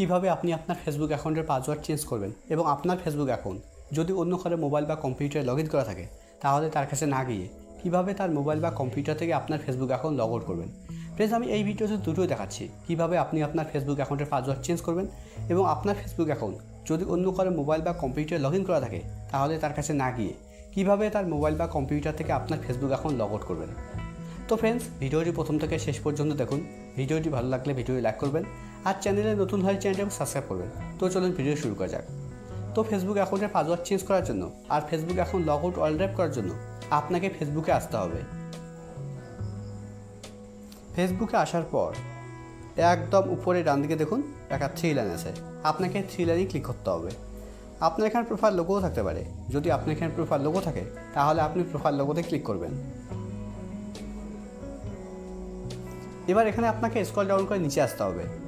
কীভাবে আপনি আপনার ফেসবুক অ্যাকাউন্টের পাসওয়ার্ড চেঞ্জ করবেন এবং আপনার ফেসবুক অ্যাকাউন্ট যদি অন্য কারও মোবাইল বা কম্পিউটারে লগ ইন করা থাকে, তাহলে তার কাছে না গিয়ে কীভাবে তার মোবাইল বা কম্পিউটার থেকে আপনার ফেসবুক অ্যাকাউন্ট লগ আউট করবেন। প্লিজ আমি এই ভিডিওতে দুটোই দেখাচ্ছি। কীভাবে আপনি আপনার ফেসবুক অ্যাকাউন্টের পাসওয়ার্ড চেঞ্জ করবেন এবং আপনার ফেসবুক অ্যাকাউন্ট যদি অন্য কারও মোবাইল বা কম্পিউটারে লগ ইন করা থাকে, তাহলে তার কাছে না গিয়ে কীভাবে তার মোবাইল বা কম্পিউটার থেকে আপনার ফেসবুক অ্যাকাউন্ট লগ আউট করবেন। তো ফ্রেন্ডস ভিডিওটি প্রথম থেকে শেষ পর্যন্ত দেখুন। ভিডিওটি ভালো লাগলে ভিডিওটি লাইক করবেন। আর চ্যানেলে নতুন হলে চ্যানেলটাকে সাবস্ক্রাইব করবেন। তো চলুন ভিডিও শুরু করা যাক। তো ফেসবুক অ্যাকাউন্টের পাসওয়ার্ড চেঞ্জ করার জন্য আর Facebook account log out all drive করার জন্য আপনাকে ফেসবুকে আসতে হবে। ফেসবুকে আসার পর একদম উপরে ডান দিকে দেখুন, একটা থ্রি লাইন আছে। আপনাকে থ্রি লাইনে ক্লিক করতে হবে। আপনার এখানে প্রোফাইল লোগোও থাকতে পারে। যদি আপনার এখানে প্রোফাইল লোগো থাকে, তাহলে আপনি প্রোফাইল লোগোতে ক্লিক করবেন। এবার এখানে আপনাকে স্ক্রল ডাউন করে নিচে আসতে হবে।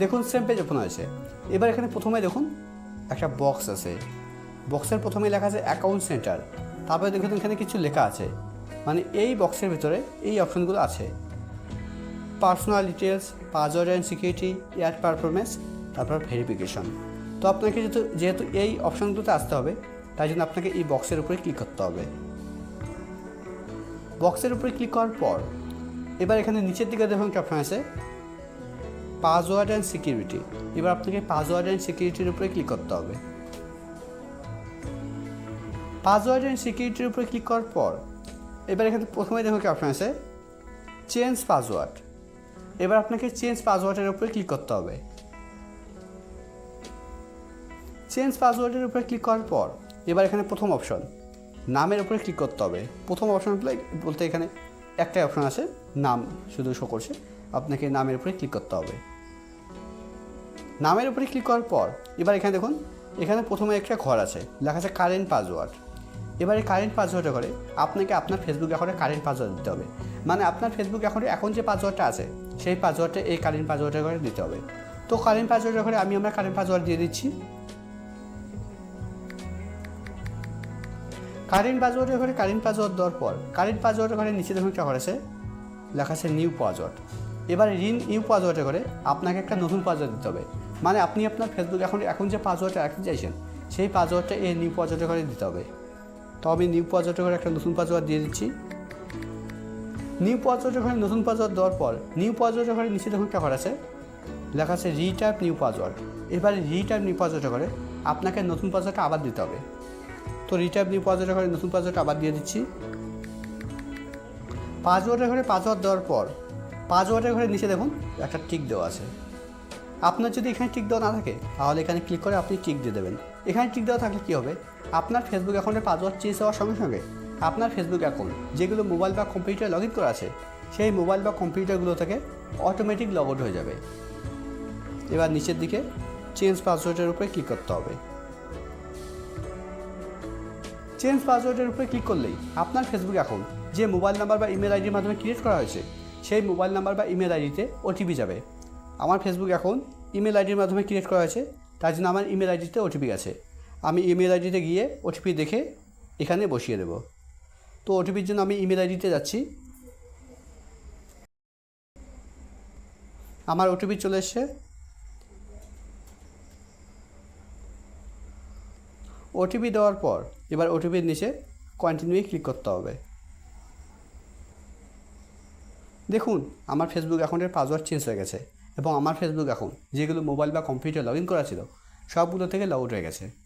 দেখুন সেম পেজ ওপেন হয়েছে। এবার এখানে প্রথমে দেখুন, একটা বক্স আছে। বক্সের প্রথমে লেখা আছে অ্যাকাউন্ট সেন্টার তারপরে দেখুন, এখানে কিছু লেখা আছে। মানে এই বক্সের ভিতরে এই অপশনগুলো আছে। Personal details password and security air performance তারপর ভেরিফিকেশন তো আপনাকে যেহেতু যেহেতু এই অপশনগুলোতে আসতে হবে, তাই জন্য আপনাকে এই বক্সের উপরে ক্লিক করতে হবে। বক্সের উপরে ক্লিক করার পর, এবার এখানে নিচের দিকে দেখুন একটা অপশন আছে। Password and security. এবার আপনাকে পাসওয়ার্ড অ্যান্ড সিকিউরিটির উপরে ক্লিক করতে হবে। পাসওয়ার্ড অ্যান্ড সিকিউরিটির উপরে ক্লিক করার পর, এবার এখানে প্রথমে দেখুন কি অপশন আছে। Change password. এবার আপনাকে চেঞ্জ পাসওয়ার্ডের উপরে ক্লিক করতে হবে। চেঞ্জ পাসওয়ার্ডের উপরে ক্লিক করার পর, এবার এখানে প্রথম অপশন, নামের উপরে ক্লিক করতে হবে। প্রথম অপশন বলতে এখানে একটাই অপশন আছে, নাম শুধু শো করছে। আপনাকে নামের উপরে ক্লিক করতে হবে। নামের উপরে ক্লিক করার পর, এবার এখানে দেখুন, এখানে প্রথমে একটা ঘর আছে, লেখা আছে কারেন্ট পাসওয়ার্ড এবারে কারেন্ট পাসওয়ার্ডে করে আপনাকে আপনার ফেসবুক অ্যাকাউন্টে কারেন্ট পাসওয়ার্ড দিতে হবে। মানে আপনার ফেসবুক অ্যাকাউন্টে এখন যে পাসওয়ার্ডটা আছে, সেই পাসওয়ার্ডটা এই কারেন্ট পাসওয়ার্ডে করে দিতে হবে। তো কারেন্ট পাসওয়ার্ডে করে আমি আমার কারেন্ট পাসওয়ার্ড দিয়ে দিচ্ছি। কারেন্ট পাসওয়ার্ডের ঘরে কারেন্ট পাসওয়ার্ড দেওয়ার পর কারেন্ট পাসওয়ার্ডের ঘরে নিচে দেখুন একটা ঘর আছে, লেখা আছে নিউ পাসওয়ার্ড এবার রিন নিউ পাসওয়ার্ডে করে আপনাকে একটা নতুন পাসওয়ার্ড দিতে হবে। মানে আপনি আপনার ফেসবুক এখন এখন যে পাসওয়ার্ডটা রাখতে চাইছেন, সেই পাসওয়ার্ডটা এই নিউ পাসওয়ার্ডে করে দিতে হবে। তো আমি নিউ পাসওয়ার্ডে করে একটা নতুন পাসওয়ার্ড দিয়ে দিচ্ছি। নিউ পাসওয়ার্ডের ঘরে নতুন পাসওয়ার্ড দেওয়ার পর নিউ পাসওয়ার্ডের ঘরে নিচে দেখুন একটা ঘর আছে, লেখা আছে রিটাইপ নিউ পাসওয়ার্ড এবারে রিটাইপ নিউ পাসওয়ার্ডে করে আপনাকে নতুন পাসওয়ার্ডটা আবার দিতে হবে। তো রিটাইপ নিউ পাসওয়ার্ডের ঘরে নতুন পাসওয়ার্ড আবার দিয়ে দিচ্ছি। পাসওয়ার্ডের ঘরে পাসওয়ার্ড দেওয়ার পর পাসওয়ার্ডের ঘরে নিচে দেখুন, একটা টিক দেওয়া আছে। আপনার যদি এখানে টিক দেওয়া না থাকে, তাহলে এখানে ক্লিক করে আপনি টিক দিয়ে দেবেন। এখানে টিক দেওয়া থাকলে কী হবে? আপনার ফেসবুক অ্যাকাউন্টের পাসওয়ার্ড চেঞ্জ হওয়ার সঙ্গে সঙ্গে আপনার ফেসবুক অ্যাকাউন্ট যেগুলো মোবাইল বা কম্পিউটার লগ ইন করা আছে, সেই মোবাইল বা কম্পিউটারগুলো থেকে অটোমেটিক লগ আউট হয়ে যাবে। এবার নিচের দিকে চেঞ্জ পাসওয়ার্ডের উপরে ক্লিক করতে হবে। চেঞ্জ পাসওয়ার্ডের উপরে ক্লিক করলেই আপনার ফেসবুক অ্যাকাউন্ট যে মোবাইল নাম্বার বা ইমেল আইডির মাধ্যমে ক্রিয়েট করা হয়েছে সেই মোবাইল নাম্বার বা ইমেল আইডিতে ওটিপি যাবে। আমার ফেসবুক এখন ইমেল আইডির মাধ্যমে ক্রিয়েট করা হয়েছে, তার জন্য আমার ইমেল আইডিতে ওটিপি আছে আমি ইমেল আইডিতে গিয়ে ওটিপি দেখে এখানে বসিয়ে দেব। তো ওটিপির জন্য আমি ইমেল আইডিতে যাচ্ছি। আমার ওটিপি চলে এসছে। ওটিপি দেওয়ার পর এবার ওটিপির নিচে কন্টিনিউয়ে ক্লিক করতে হবে। দেখুন, আমার ফেসবুক অ্যাকাউন্টের পাসওয়ার্ড চেঞ্জ হয়ে গেছে এবং আমার ফেসবুক অ্যাকাউন্ট যেগুলো মোবাইল বা কম্পিউটার লগ ইন করা ছিল, সবগুলো থেকে লগ আউট হয়ে গেছে।